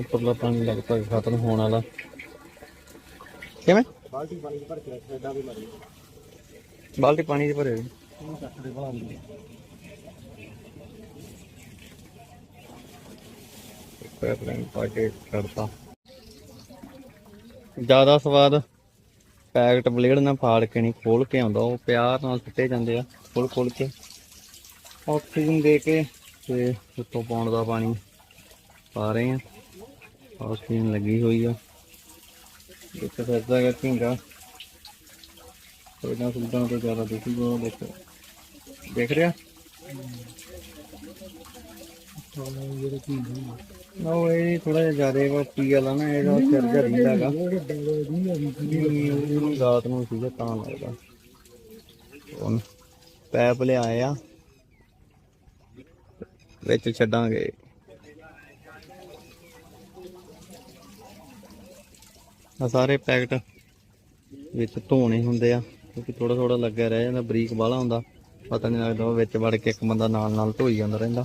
ਉੱਪਰਲਾ ਪਾਣੀ ਲਗਭਗ ਖਤਮ ਹੋਣ ਵਾਲਾ। ਕਿਵੇਂ? ਬਾਲਟੀ ਪਾਣੀ ਭਰ ਕੇ ਰੱਖ ਐਡਾ ਵੀ ਮਰੀ ਬਾਲਟੀ ਪਾਣੀ 'ਚ ਭਰੇ ਹੋਏ। ਉਹ ਚੱਕ ਦੇ ਬਣਾ ਲਈ ਪਾਈਪਲਾਈਨ ਪਾ ਕੇ ਕਰਤਾ। ਜ਼ਿਆਦਾ ਸਵਾਦ ਪੈਕਟ ਬਲੇਡ ਨਾਲ ਫਾੜ ਕੇ ਨਹੀਂ ਖੋਲ ਕੇ ਆਉਂਦਾ। ਉਹ ਪਿਆਰ ਨਾਲ ਸੁੱਟੇ ਜਾਂਦੇ ਆ ਖੋਲ ਖੋਲ ਕੇ। ਆਕਸੀਜਨ ਦੇ ਕੇ ਤੇ ਉੱਤੋਂ ਪਾਉਣ ਦਾ ਪਾਣੀ ਪਾ ਰਹੇ ਆ। ਆਕਸੀਜਨ ਲੱਗੀ ਹੋਈ ਆ। ਇੱਕ ਫਿਰਦਾ ਹੈਗਾ ਝਿੰਗਾ। ਇਹਨਾਂ ਸੁਲਤਾਨ ਤੋਂ ਜ਼ਿਆਦਾ ਦੇਖੀ ਉਹ ਦੇਖੋ। ਦੇਖ ਰਿਹਾ? ਨਾ ਉਹ ਇਹ ਥੋੜਾ ਜਿਹਾ ਜ਼ਿਆਦਾ ਵਾ ਪੀ ਵਾਲਾ ਨਾ, ਇਹਦਾ ਸਿਰ ਜਿਹਾ ਰੀਦਾ ਹੈਗਾ। ਉਹਨੂੰ ਰਾਤ ਨੂੰ ਸੀਗਾ, ਤਾਂ ਲੱਗਦਾ। ਹੁਣ ਪੈਪ ਲਿਆਏ ਆ। ਵਿੱਚ ਛੱਡਾਂਗੇ। ਆ ਸਾਰੇ ਪੈਕਟ ਵਿੱਚ ਧੋਣੇ ਹੁੰਦੇ ਆ, ਕਿਉਂਕਿ ਥੋੜਾ ਥੋੜਾ ਲੱਗਿਆ ਰਹਿ ਜਾਂਦਾ, ਬਰੀਕ ਵਾਲਾ ਹੁੰਦਾ। ਪਤਾ ਨਹੀਂ ਲੱਗਦਾ ਵਿੱਚ ਵੜ ਕੇ ਇੱਕ ਬੰਦਾ ਨਾਲ ਨਾਲ ਧੋਈ ਜਾਂਦਾ ਰਹਿੰਦਾ।